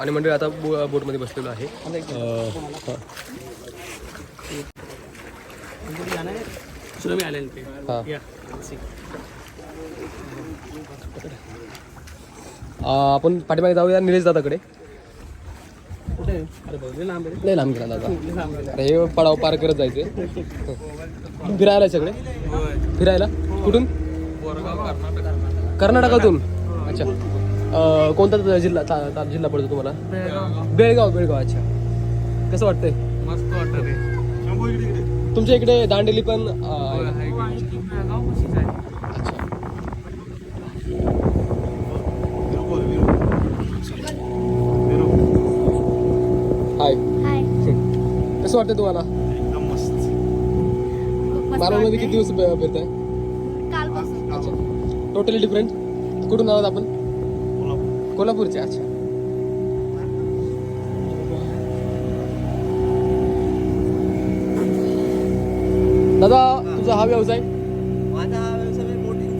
आणि मंडळी आता बो बोटमध्ये बसलेलो आहे. आपण पाठीमागे जाऊया निलेश दादाकडे. कुठे लांब नाही लांब गेला दादा. हे पडाव पार करत जायचे फिरायला सगळे? फिरायला? कुठून? कर्नाटकातून. अच्छा. अं, कोणता जिल्हा ता- ता- जिल्हा पडतो तुम्हाला? बेळगाव बेळगाव अच्छा. कसं वाटतंय? मस्त वाटत रे. तुमच्या इकडे दांडेली पण अं, आहे. कशीच आहे अच्छा हाय. हाय. कसं वाटतं तुम्हाला? एकदम मस्त. खूप मस्त मालवणमध्ये किती वाटतंय. दिवस ब- फिरताय? कालपासून. अच्छा. टोटली डिफरंट कुठून आहोत आपण? कोल्हापूरचे अच्छा. दादा तुझा हा व्यवसाय? माझा हा व्यवसाय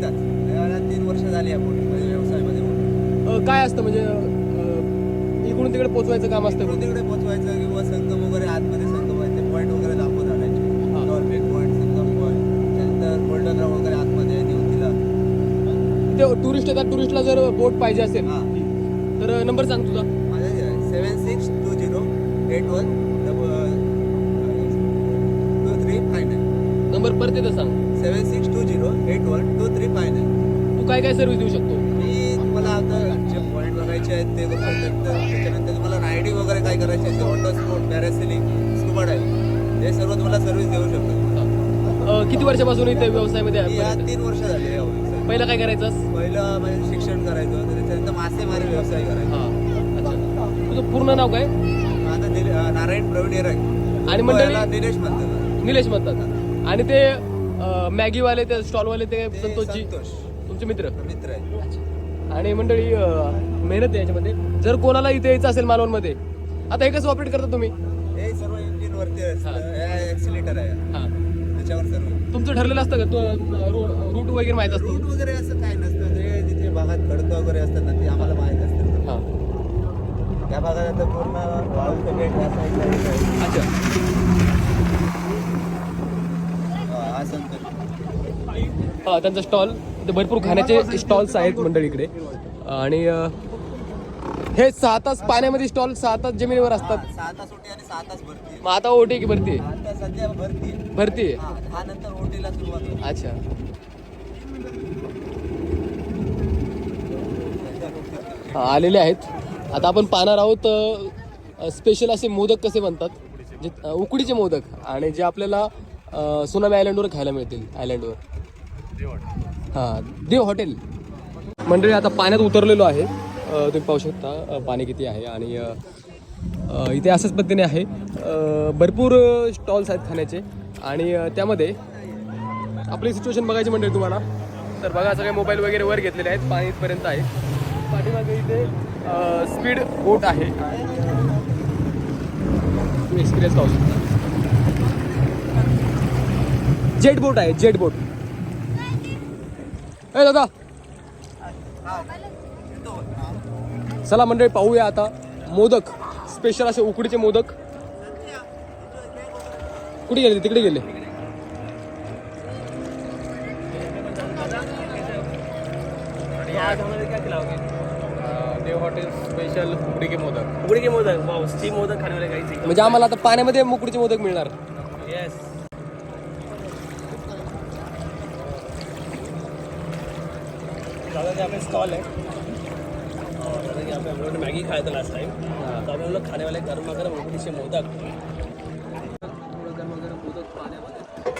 त्याला तीन वर्ष झाली या बोटिंग व्यवसायामध्ये बोटिंग. अ, काय असतं म्हणजे अ, इकडून तिकडे पोचवायचं काम असतं? इकडून तिकडे पोचवायचं किंवा संगम वगैरे आतमध्ये संगम आहे ते पॉईंट वगैरे दाखवून आणायचे. डॉल्फिन पॉईंट संगम पॉईंट त्यानंतर गोल्डन राव वगैरे आतमध्ये निवतीला ते टुरिस्ट येतात टुरिस्टला जर बोट पाहिजे असेल हां. तर नंबर सांग तुझा. माझा seven six two zero eight one double two three five nine number परत येतं सांग. Seven six two zero eight one two three five nine तू काय काय सर्व्हिस देऊ शकतो? मी तुम्हाला आता जे पॉईंट बघायचे आहेत ते त्यानंतर त्याच्यानंतर तुम्हाला रायडिंग वगैरे काय करायचे आहे ते water sport parasailing scuba diving हे सर्व तुम्हाला सर्व्हिस देऊ शकतो. किती वर्षापासून इथे व्यवसायामध्ये या? तीन वर्ष झाले या व्यवसायात. पहिला काय करायचं पहिलं म्हणजे शिक्षण करायचं. मासेमारी व्यवसाय करायचा. हा. अच्छा तुझं पूर्ण नाव काय? आता अं, नारायण प्रवीण एरक आणि मंडळी? याला दिनेश म्हणतात. निलेश म्हणतात. आणि ते अ, मॅगीवाले ते स्टॉलवाले ते ते संतोषजी? संतोष. तुमचे मित्र? मित्र आहे आणि मंडळी अ, मेहनत आहे याच्यामध्ये. जर कोणाला इथे यायचं असेल मालवणमध्ये आता हे कसं ऑपरेट करता तुम्ही? हे सर्व इंजिन वरती एक्सिलेटर आहे. हा. त्याच्यावर सर्व. तुमचं ठरलेलं असतं का? तो रूट वगैरे माहीत असतो? रूट वगैरे असं काय नसतं. जिथे भागात खडकं वगैरे असतात ना ते आम्हाला माहीत असतं हा. त्या भागात आता पूर्ण वाळूचं बेट आहे. अच्छा. हा, त्यांचा स्टॉल इथे भरपूर खाण्याचे स्टॉल्स आहेत मंडळीकडे. आणि अ, हे सहा तास पाण्यामध्ये स्टॉल सहा तास जमिनीवर असतात. सहा तास ओटी आणि सहा तास भरती. मग आता ओटी की भरती? आहे? आता सध्या भरती. आहे. भरती. आहे हा हा नंतर ओटीला सुरुवात होईल अच्छा. आलेले आहेत. आता आपण पाहणार आहोत स्पेशल असे मोदक कसे बनतात. जे उकडीचे मोदक आणि जे आपल्याला सोनामी सुनामी आयलंडवर खायला मिळतील आयलंडवर हां देव हॉटेल मंडळी आता पाण्यात उतरलेलो आहे. तुम्ही पाहू शकता पाणी किती आहे आणि इथे अशाच पद्धतीने आहे. भरपूर स्टॉल्स आहेत खाण्याचे आणि त्यामध्ये आपली सिच्युएशन बघायची मंडळी तुम्हाला. तर बघा सगळे मोबाईल वगैरे वर घेतलेले आहेत पाणी इथपर्यंत आहे. पाठीमागे इथे स्पीड बोट आहे. तुम्ही एक्सपिरियन्स पाहू शकता. जेट बोट आहे जेट बोट. ए दादा. चला मंडळी पाहूया आता मोदक स्पेशल असे उकडीचे मोदक. कुठे गेले तिकडे गेले. आज देव हॉटेल स्पेशल उकडी के मोदक. उकड़ी के मोदक. वाओ स्टीम मोदक खाने वाले गाइस म्हणजे आम्हाला आता पाण्यामध्ये उकडीचे मोदक मिळणार. यस दादा यहाँ पे स्टॉल है और जैसा कि यहाँ पे हम लोगों ने मैगी खाया था लास्ट टाइम तो अभी हम लोग खाने वाले गर्मा गर्म उकड़ी से मोदक.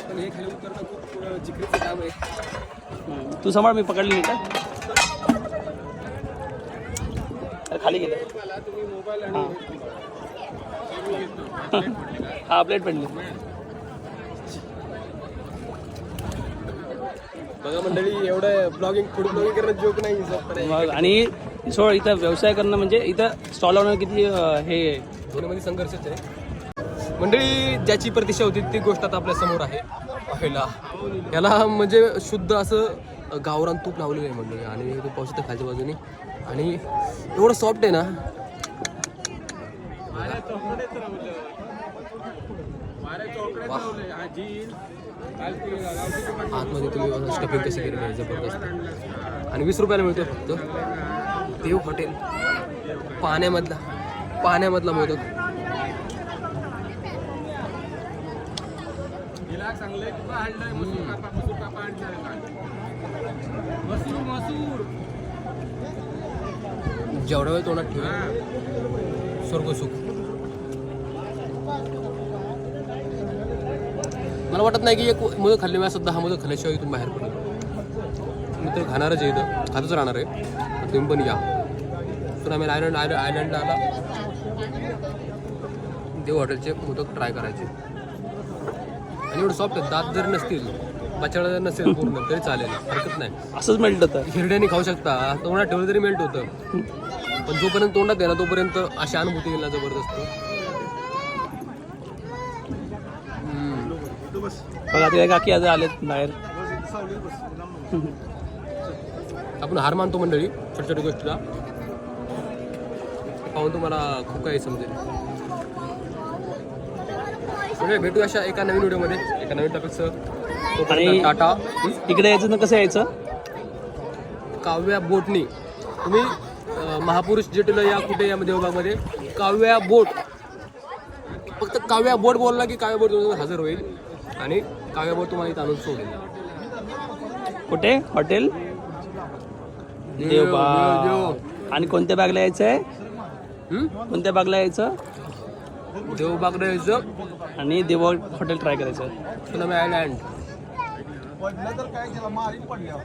पण हे खाली उतरणं खूप जिकरीचं काम आहे तू सांभाळ मी पकडली नाही का? खाली गेलं. हा. प्लेट पडली. बघा मंडळी एवढं ब्लॉगिंग फूड ब्लॉगिंग करणं जोक नाही मग आणि सोड इथं व्यवसाय करणं म्हणजे इथं स्टॉल लावणं किती हे. दोन्हीमध्ये संघर्षच आहे. मंडळी ज्याची प्रतिष्ठा होती ती गोष्ट आता आपल्यासमोर आहे. पाहायला याला म्हणजे शुद्ध असं गावरान तूप लावलेलं आहे मंडळी. आणि ते पाहू शकता खालच्या बाजूने. आणि एवढं सॉफ्ट आहे ना. आतमध्ये तुम्ही स्टफिंग कशी केलेली आहे जबरदस्त. आणि वीस रुपयाला मिळतो फक्त. देव हॉटेल. पाण्यामधला पाण्यामधला मोदक जेवढा वेळ तोंडात ठेवा. स्वर्ग सुख. मला वाटत नाही की एक मुलं खाल्ले सुद्धा हा मोदक खाल्ल्याशिवाय तुम्ही बाहेर पडेल मी तर खाणारच आहे इथं. खातच राहणार आहे. तुम्ही पण या. तर आम्ही आयलंड आय आयलंडला आला देव हॉटेलचे मोदक ट्राय करायचे. आणि एवढं सॉफ्ट आहेत दात जरी नसतील जर नसेल पूर्ण तरी चालेल. हरकत नाही. असंच मेल्ट तर हिरड्याने खाऊ शकता. तोंडात ठेवलं तरी मेल्ट होतं. पण जोपर्यंत तोंडात आहे ना तोपर्यंत अशी अनुभूती येईल ना जबरदस्त. हम्म. बघा तिकडे काकी आज आलेत बाहेर. आपण हार मानतो मंडळी छोट्या छोट्या गोष्टीला. पाहून तुम्हाला खूप काही समजेल. भेटू अशा एका नवीन व्हिडिओमध्ये. एका नवीन टॉपिकचं आणि- टाटा. इकडे यायचं ना कसं यायचं? काव्या बोटनी. तुम्ही महापुरुष जेटीला या कुठे या देवबागमध्ये? काव्या बोट. फक्त काव्या बोट बोलला की काव्या बोट तुमच्याजवळ हजर होईल. आणि काव्या बोट तुम्हाला इथं आणून सोडेल. कुठे? हॉटेल? देवबाग. आणि कोणत्या बागला यायचं आहे? कोणत्या बागला यायचं? देवबागला यायचं. आणि देवबाग हॉटेल ट्राय करायचं. सुनामी आयलँड पडलं तर काय केलं? मारीन पडल्या